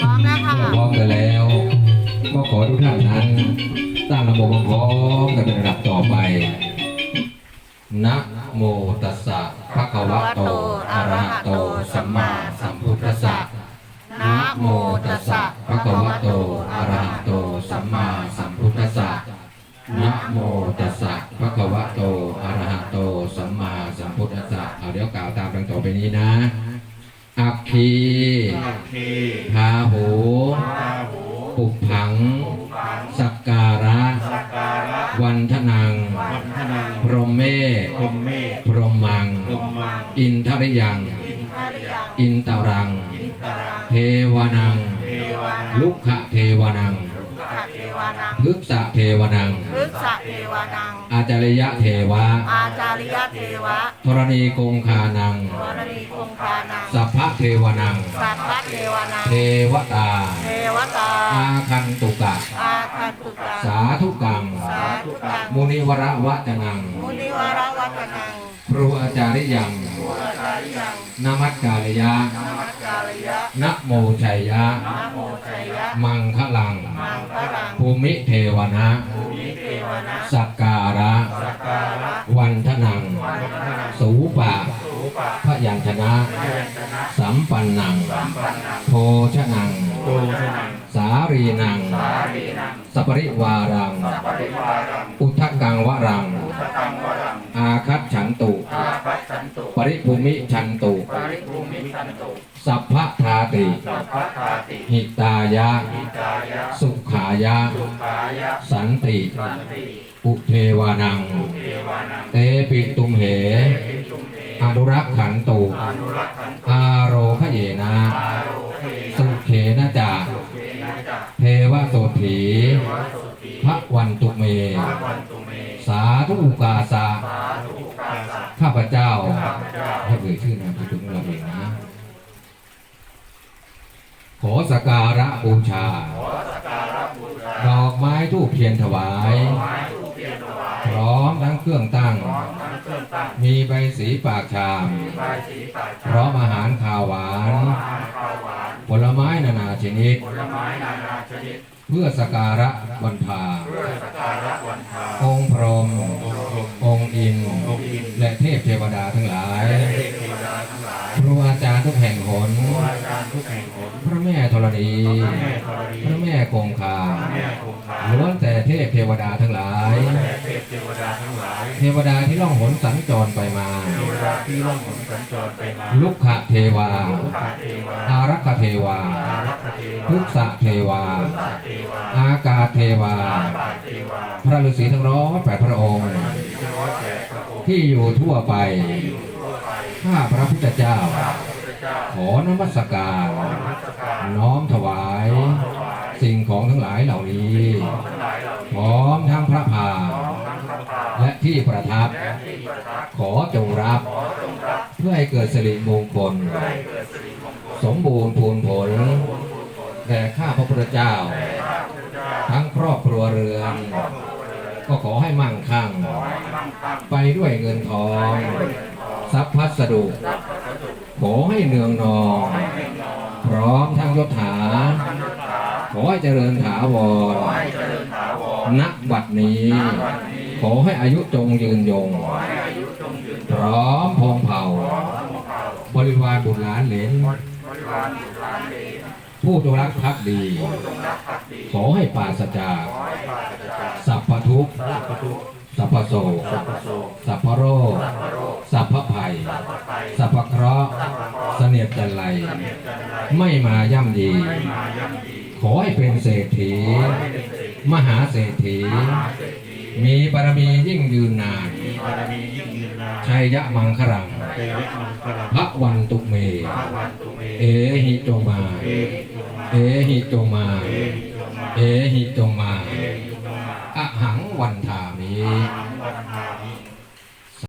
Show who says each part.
Speaker 1: พร้อมแล้วค่ะ
Speaker 2: พร้อมกันแล้ว ก็ขอทุกท่านนั้นตั้งระบบพร้อมกันเป็นระดับต่อไป นะโมตัสสะภะคะวะโต อะระหะโต สัมมาสัมพุทธัสสะ นะโมตัสสะภะคะวะโต อะระหะโต สัมมาสัมพุทธัสสะ นะโมตัสสะภะคะวะโต อะระหะโต สัมมาสัมพุทธัสสะ เอาเดี๋ยวกล่าวตามดังต่อไปนี้นะ อัคคี
Speaker 3: อัคคี
Speaker 2: พาหู
Speaker 3: พาหู
Speaker 2: ปุพังสักการะ
Speaker 3: สักการะ
Speaker 2: วันทนัง
Speaker 3: วันทนัง
Speaker 2: พรหมเมฆ
Speaker 3: พรหมเมฆ
Speaker 2: พรหมัง
Speaker 3: พรหมัง
Speaker 2: อินทริยัง อินตรัง
Speaker 3: ตารัง
Speaker 2: เทวานัง
Speaker 3: เทวานัง
Speaker 2: ลุกขะเทวานัง
Speaker 1: ขะเท วานัง
Speaker 2: พฤกษะเทวานัง
Speaker 1: พฤกษเทวานัง
Speaker 2: อาจาริยะเทวะ
Speaker 1: อาจาริยเทวะ
Speaker 2: ธรณีกงคานัง
Speaker 1: วรณีคงคานัง
Speaker 2: สัพพะเทวานัง
Speaker 1: สัพพะเทวานัง
Speaker 2: เทวตา
Speaker 1: เทวตา
Speaker 2: อาคันตุกะ
Speaker 1: อาคันตุกัง
Speaker 2: สาธุกัง
Speaker 1: สาธุกัง
Speaker 2: มุนิวระวะจนัง
Speaker 1: มุนิวรวัตนัง
Speaker 2: ครูอาจาริยัง
Speaker 1: อาจาริยัง
Speaker 2: นามัสการยะ
Speaker 1: นมัสการยะ
Speaker 2: นะโมชัยยะ
Speaker 1: นะโมชัยยะ
Speaker 2: มังคลัง
Speaker 1: มังคลัง
Speaker 2: ภูมิเทวนะ
Speaker 1: ภูมิเทวนะ
Speaker 2: สักการะ
Speaker 3: สักการะ
Speaker 2: วันทนัง
Speaker 3: วันทนัง
Speaker 2: สูปะ
Speaker 3: สูปะ
Speaker 2: พระยัญชนะ
Speaker 3: เทวชนะ
Speaker 2: สัมปันนัง
Speaker 3: สัมปันนัง
Speaker 2: โพชนัง
Speaker 3: โตชนัง
Speaker 2: สารีนัง
Speaker 3: สารีนัง
Speaker 2: สปริวารัง
Speaker 3: ปริวารัง
Speaker 2: อุทธกังวรัง
Speaker 3: สตังวรัง
Speaker 2: อาคัตฉันตุ
Speaker 3: อาภัสสันตุ
Speaker 2: ปริภูมิชันตุ
Speaker 3: ปริภูมิสันตุ
Speaker 2: สัพพะทาติ
Speaker 3: สัพพะทาติ
Speaker 2: หิตายะ
Speaker 3: อิตายะ
Speaker 2: สุขายะ
Speaker 3: สุขายะ
Speaker 2: สันติ อุเทวานัง
Speaker 3: เต
Speaker 2: ปิตุมเห
Speaker 3: อ
Speaker 2: นุรักขันตุ
Speaker 3: อนุรักขันตุ
Speaker 2: อาโรคเยนะ
Speaker 3: อา
Speaker 2: สุเขนะจา
Speaker 3: เวนะจัก
Speaker 2: เทวโสถี
Speaker 3: วะโสติ
Speaker 2: พระวันตุเม สาธุกาสาข้าพเจ้าให้เอ่ยชื่อนามสกุลของเราเองนะ ขอสกการะบูชา ดอกไม้ทูปเทียนถวาย
Speaker 3: ไม้ทูปเทียนถวาย
Speaker 2: พร้อมทั้งเครื่องตั้ง
Speaker 3: พร้อมทั้งเครื่องตั้ง
Speaker 2: มีใบสีปากชาม
Speaker 3: ใบายสีปาก
Speaker 2: พร้อมอาหารข้าวหวาน
Speaker 3: อาหารข้าวหวาน
Speaker 2: ผลไม้นานาชนิด
Speaker 3: ผลไม้นานาชนิด
Speaker 2: เพื่อสักการะวันพา
Speaker 3: เพื่อสักการะวันพา
Speaker 2: องค์พรหม
Speaker 3: องค์พรหม
Speaker 2: องค์อินทร์
Speaker 3: องค์อินทร์
Speaker 2: และเทพเทวดาทั้งหลาย
Speaker 3: เทพเทวดาทั้งหลาย
Speaker 2: ครูอาจารย์ทุกแห่งหน ม่ธรณี
Speaker 3: พระแม่ธรณี
Speaker 2: พระแม่คงคา
Speaker 3: พระแม่คงคา
Speaker 2: ล้วนแต่เทพเทวดาทั้งหลาย
Speaker 3: แต่เทพเทวดาทั้งหลาย
Speaker 2: เทวดาที่ล่องหนสัญจรไปมา
Speaker 3: เทวดาที่ร่องหนสัญจรไปมา
Speaker 2: ลุกขะเทวา
Speaker 3: ลูกขาเทวา
Speaker 2: อารักขเทวา
Speaker 3: อารักขเทวา
Speaker 2: พฤกษะเทวา
Speaker 3: สัตเทวา
Speaker 2: อากาศเทวา
Speaker 3: อาบาเทวา
Speaker 2: พระฤาษีทั้งร้อยแปดพระองค์
Speaker 3: ที่ร้อยแปดพระองค์
Speaker 2: ที่อยู่ทั่วไป
Speaker 3: ทั่วไป
Speaker 2: ข้าพระพุทธเจ้า
Speaker 3: พระพุทธเจ้า
Speaker 2: ขอนมัสการ
Speaker 3: นมัสการ
Speaker 2: น้อมถวาย สิ่งของทั้งหลายเหล่านี้
Speaker 3: ทั้งหลายเหล่า
Speaker 2: พ
Speaker 3: นี้
Speaker 2: ร้อมทั้งพระพา
Speaker 3: ทั้งพระพา
Speaker 2: และที่ประทับ
Speaker 3: และที่ประทับ
Speaker 2: ขอจงรับ
Speaker 3: ขอจงรับ
Speaker 2: เพื่อให้เกิดสิริมงคล
Speaker 3: ให้เกิดสิริมงคล
Speaker 2: สมบูรณ์พูนผลแด่ข้าพระพุทธเจ้า
Speaker 3: ข้าพระเจ้า
Speaker 2: ทั้งครอบครัวเรือนก็ขอให้มั่งคั่ง
Speaker 3: มั่งคั่ง
Speaker 2: ไปด้วยเงินทอง ทรัพย์พัสดุ ขอให้เนืองนอง พร้อมทั้งยศถา ขอให้เจริญถาวร
Speaker 3: ให้เจริญถาวร
Speaker 2: ณบัดนี้ ขอให้อายุจงยืนยง พร้อมพองเผ่า บริวารบุตรหลานเหลน
Speaker 3: บริน
Speaker 2: ผู้จงรักภักดี ขอให้ปราศจาก
Speaker 3: ร
Speaker 2: สัพพทุก
Speaker 3: สัพพทุกข์
Speaker 2: สัพพโสั
Speaker 3: พพโศก
Speaker 2: สัพพโร
Speaker 3: สัพพโสั
Speaker 2: พพภัย
Speaker 3: สัพพภัย
Speaker 2: สัพพเคราะห์
Speaker 3: สัพพเคราะห์
Speaker 2: เสนียดจันไร
Speaker 3: เสนียดจันไร
Speaker 2: ไม่มาย่ำดี
Speaker 3: ไม่มาย่ำดี
Speaker 2: ขอให้เป็นเศรษฐี
Speaker 3: ขอให้เป็นเศรษฐี
Speaker 2: มหาเศรษฐี
Speaker 3: มหาเศรษฐี
Speaker 2: มีบารมียิ่งยืนนาน
Speaker 3: มีบารมียิ่งยืนนาน
Speaker 2: ชัยยะมังครัง
Speaker 3: เตระมังคลัง
Speaker 2: พระวันตุเม
Speaker 3: พระวันตุเม
Speaker 2: เอหิจงมา
Speaker 3: เอหิโยมา
Speaker 2: เอหิจงมา
Speaker 3: เอหิโยมา
Speaker 2: เอหิจงมา
Speaker 3: เอหิโยมา
Speaker 2: อะหังวันทามิ
Speaker 3: อา